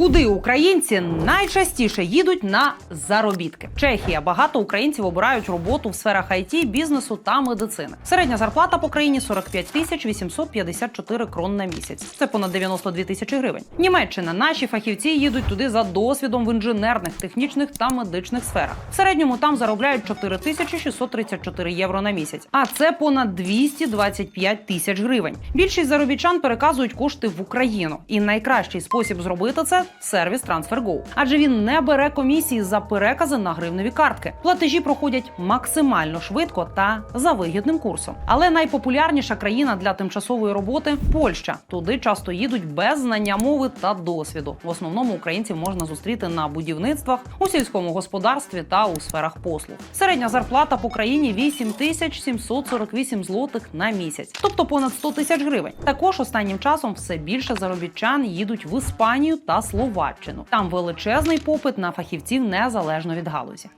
Куди українці найчастіше їдуть на заробітки? Чехія. Багато українців обирають роботу в сферах IT, бізнесу та медицини. Середня зарплата по країні 45 тисяч 854 крон на місяць. Це понад 92 тисячі гривень. Німеччина. Наші фахівці їдуть туди за досвідом в інженерних, технічних та медичних сферах. В середньому там заробляють 4 тисячі 634 євро на місяць. А це понад 225 тисяч гривень. Більшість заробітчан переказують кошти в Україну. І найкращий спосіб зробити це сервіс TransferGo. Адже він не бере комісії за перекази на гривневі картки. Платежі проходять максимально швидко та за вигідним курсом. Але найпопулярніша країна для тимчасової роботи Польща. Туди часто їдуть без знання мови та досвіду. В основному українців можна зустріти на будівництвах, у сільському господарстві та у сферах послуг. Середня зарплата по країні 8 тисяч 748 злотих на місяць, тобто понад 100 тисяч гривень. Також останнім часом все більше заробітчан їдуть в Іспанію та Словаччину. Там величезний попит на фахівців незалежно від галузі.